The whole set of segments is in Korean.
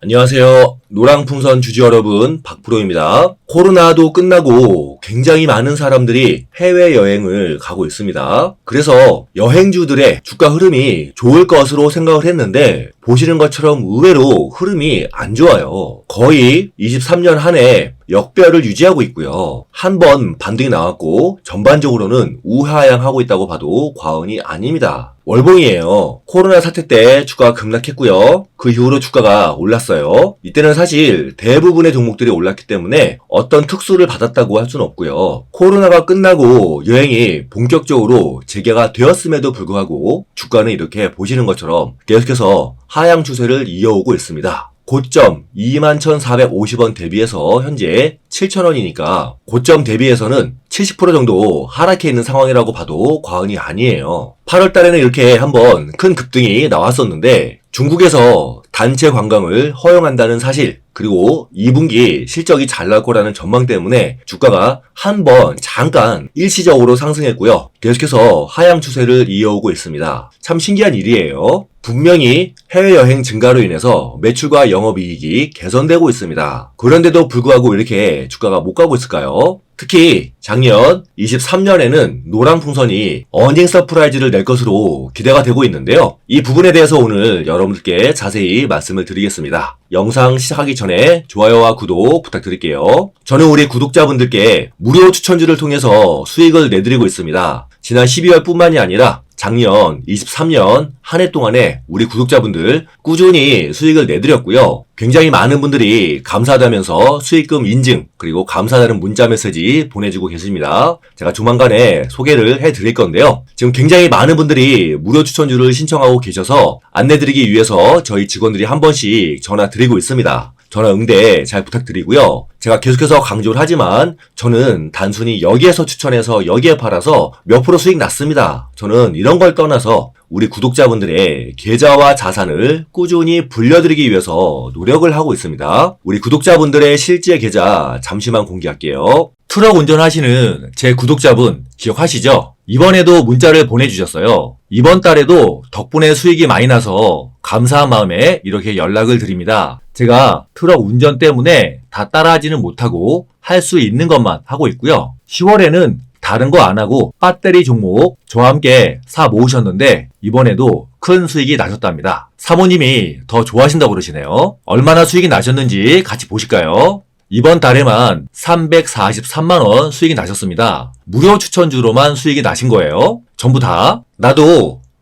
안녕하세요. 노랑풍선 주주 여러분, 박프로입니다. 코로나도 끝나고 굉장히 많은 사람들이 해외여행을 가고 있습니다. 그래서 여행주들의 주가 흐름이 좋을 것으로 생각을 했는데, 보시는 것처럼 의외로 흐름이 안 좋아요. 거의 23년 한 해 역배열을 유지하고 있고요. 한 번 반등이 나왔고, 전반적으로는 우하향하고 있다고 봐도 과언이 아닙니다. 월봉이에요. 코로나 사태 때 주가가 급락했고요. 그 이후로 주가가 올랐어요. 이때는 사실 대부분의 종목들이 올랐기 때문에 어떤 특수를 받았다고 할 수는 없고요. 코로나가 끝나고 여행이 본격적으로 재개가 되었음에도 불구하고 주가는 이렇게 보시는 것처럼 계속해서 하향 추세를 이어오고 있습니다. 고점 21,450원 대비해서 현재 7,000원이니까 고점 대비해서는 70% 정도 하락해 있는 상황이라고 봐도 과언이 아니에요. 8월 달에는 이렇게 한번 큰 급등이 나왔었는데 중국에서 단체 관광을 허용한다는 사실 그리고 2분기 실적이 잘 나올 거라는 전망 때문에 주가가 한 번 잠깐 일시적으로 상승했고요. 계속해서 하향 추세를 이어오고 있습니다. 참 신기한 일이에요. 분명히 해외여행 증가로 인해서 매출과 영업이익이 개선되고 있습니다. 그런데도 불구하고 이렇게 주가가 못 가고 있을까요? 특히 작년 23년에는 노랑풍선이 어닝 서프라이즈를 낼 것으로 기대가 되고 있는데요. 이 부분에 대해서 오늘 여러분들께 자세히 말씀을 드리겠습니다. 영상 시작하기 전에 좋아요와 구독 부탁드릴게요. 저는 우리 구독자분들께 무료 추천주를 통해서 수익을 내드리고 있습니다. 지난 12월 뿐만이 아니라 작년 23년 한 해 동안에 우리 구독자분들 꾸준히 수익을 내드렸고요. 굉장히 많은 분들이 감사하다면서 수익금 인증 그리고 감사하다는 문자 메시지 보내주고 계십니다. 제가 조만간에 소개를 해드릴 건데요. 지금 굉장히 많은 분들이 무료 추천주를 신청하고 계셔서 안내드리기 위해서 저희 직원들이 한 번씩 전화 드리고 있습니다. 전화 응대 잘 부탁드리고요. 제가 계속해서 강조를 하지만 저는 단순히 여기에서 추천해서 여기에 팔아서 몇 프로 수익 났습니다. 저는 이런 걸 떠나서 우리 구독자분들의 계좌와 자산을 꾸준히 불려드리기 위해서 노력을 하고 있습니다. 우리 구독자분들의 실제 계좌 잠시만 공개할게요. 트럭 운전하시는 제 구독자분 기억하시죠? 이번에도 문자를 보내주셨어요. 이번 달에도 덕분에 수익이 많이 나서 감사한 마음에 이렇게 연락을 드립니다. 제가 트럭 운전 때문에 다 따라하지는 못하고 할 수 있는 것만 하고 있고요. 10월에는 다른 거 안 하고 배터리 종목 저와 함께 사 모으셨는데 이번에도 큰 수익이 나셨답니다. 사모님이 더 좋아하신다고 그러시네요. 얼마나 수익이 나셨는지 같이 보실까요? 이번 달에만 343만원 수익이 나셨습니다. 무료 추천주로만 수익이 나신 거예요. 전부 다. 나도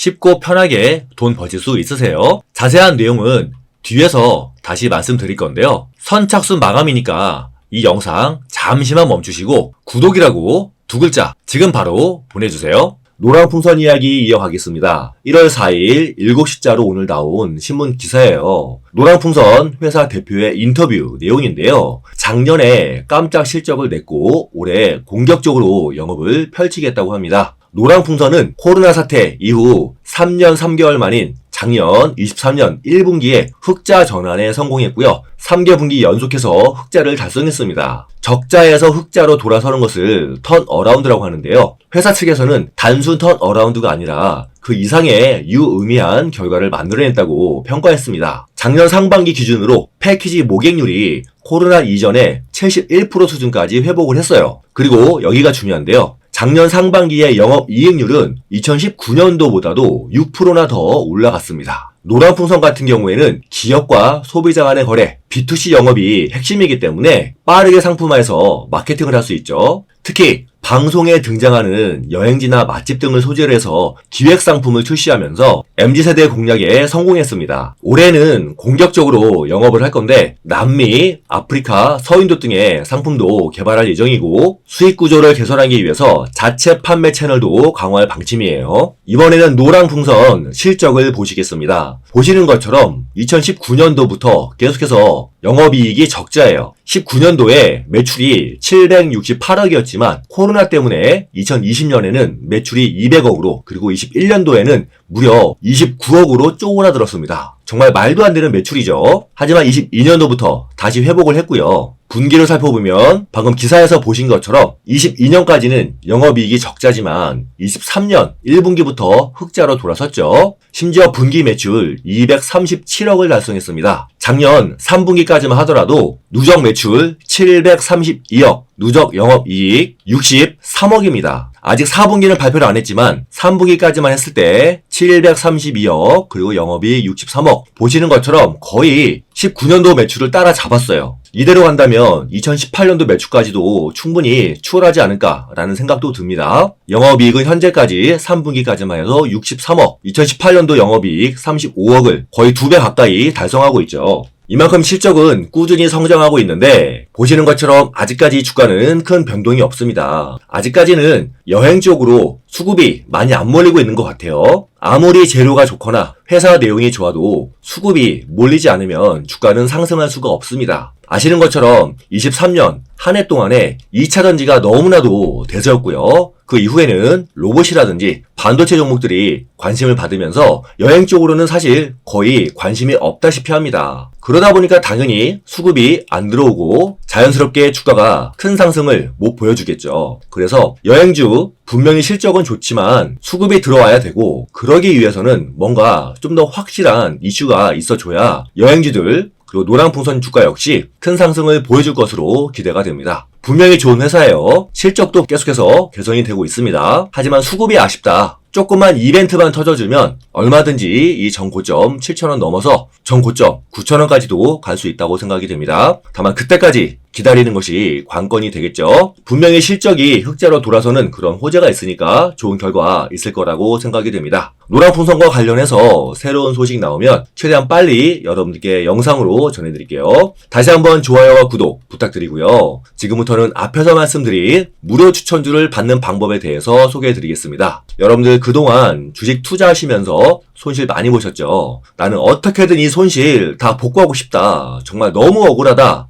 쉽고 편하게 돈 버실 수 있으세요. 자세한 내용은 뒤에서 다시 말씀드릴 건데요. 선착순 마감이니까 이 영상 잠시만 멈추시고 구독이라고 두 글자 지금 바로 보내주세요. 노랑풍선 이야기 이어가겠습니다. 1월 4일 7시자로 오늘 나온 신문 기사예요. 노랑풍선 회사 대표의 인터뷰 내용인데요. 작년에 깜짝 실적을 냈고 올해 공격적으로 영업을 펼치겠다고 합니다. 노랑 풍선은 코로나 사태 이후 3년 3개월 만인 작년 23년 1분기에 흑자 전환에 성공했고요. 3개 분기 연속해서 흑자를 달성했습니다. 적자에서 흑자로 돌아서는 것을 턴 어라운드라고 하는데요. 회사 측에서는 단순 턴 어라운드가 아니라 그 이상의 유의미한 결과를 만들어냈다고 평가했습니다. 작년 상반기 기준으로 패키지 모객률이 코로나 이전에 71% 수준까지 회복을 했어요. 그리고 여기가 중요한데요. 작년 상반기의 영업 이익률은 2019년도보다도 6%나 더 올라갔습니다. 노란 풍선 같은 경우에는 기업과 소비자 간의 거래, B2C 영업이 핵심이기 때문에 빠르게 상품화해서 마케팅을 할 수 있죠. 특히 방송에 등장하는 여행지나 맛집 등을 소재로 해서 기획 상품을 출시하면서 MZ세대 공략에 성공했습니다. 올해는 공격적으로 영업을 할 건데 남미, 아프리카, 서인도 등의 상품도 개발할 예정이고 수익 구조를 개선하기 위해서 자체 판매 채널도 강화할 방침이에요. 이번에는 노랑풍선 실적을 보시겠습니다. 보시는 것처럼 2019년도부터 계속해서 영업이익이 적자예요. 19년도에 매출이 768억이었지만 코로나 때문에 2020년에는 매출이 200억으로 그리고 21년도에는 무려 29억으로 쪼그라들었습니다. 정말 말도 안 되는 매출이죠. 하지만 22년도부터 다시 회복을 했고요. 분기를 살펴보면 방금 기사에서 보신 것처럼 22년까지는 영업이익이 적자지만 23년 1분기부터 흑자로 돌아섰죠. 심지어 분기 매출 237억을 달성했습니다. 작년 3분기까지만 하더라도 누적 매출 732억, 누적 영업이익 63억입니다. 아직 4분기는 발표를 안 했지만 3분기까지만 했을 때 732억 그리고 영업이익 63억 보시는 것처럼 거의 19년도 매출을 따라잡았어요. 이대로 간다면 2018년도 매출까지도 충분히 추월하지 않을까라는 생각도 듭니다. 영업이익은 현재까지 3분기까지만 해서 63억, 2018년도 영업이익 35억을 거의 두 배 가까이 달성하고 있죠. 이만큼 실적은 꾸준히 성장하고 있는데 보시는 것처럼 아직까지 주가는 큰 변동이 없습니다. 아직까지는 여행 쪽으로 수급이 많이 안 몰리고 있는 것 같아요. 아무리 재료가 좋거나 회사 내용이 좋아도 수급이 몰리지 않으면 주가는 상승할 수가 없습니다. 아시는 것처럼 23년 한 해 동안에 2차 전지가 너무나도 대세였고요. 그 이후에는 로봇이라든지 반도체 종목들이 관심을 받으면서 여행 쪽으로는 사실 거의 관심이 없다시피 합니다. 그러다 보니까 당연히 수급이 안 들어오고 자연스럽게 주가가 큰 상승을 못 보여주겠죠. 그래서 여행주 분명히 실적은 좋지만 수급이 들어와야 되고 그러기 위해서는 뭔가 좀 더 확실한 이슈가 있어줘야 여행주들 그리고 노랑풍선 주가 역시 큰 상승을 보여줄 것으로 기대가 됩니다. 분명히 좋은 회사예요. 실적도 계속해서 개선이 되고 있습니다. 하지만 수급이 아쉽다. 조금만 이벤트만 터져주면 얼마든지 이 전고점 7,000원 넘어서 전고점 9,000원까지도 갈 수 있다고 생각이 됩니다. 다만 그때까지 기다리는 것이 관건이 되겠죠. 분명히 실적이 흑자로 돌아서는 그런 호재가 있으니까 좋은 결과 있을 거라고 생각이 됩니다. 노란 풍선과 관련해서 새로운 소식 나오면 최대한 빨리 여러분들께 영상으로 전해드릴게요. 다시 한번 좋아요와 구독 부탁드리고요. 지금부터는 앞에서 말씀드린 무료 추천주를 받는 방법에 대해서 소개해드리겠습니다. 여러분들 그동안 주식 투자하시면서 손실 많이 보셨죠? 나는 어떻게든 이 손실 다 복구하고 싶다. 정말 너무 억울하다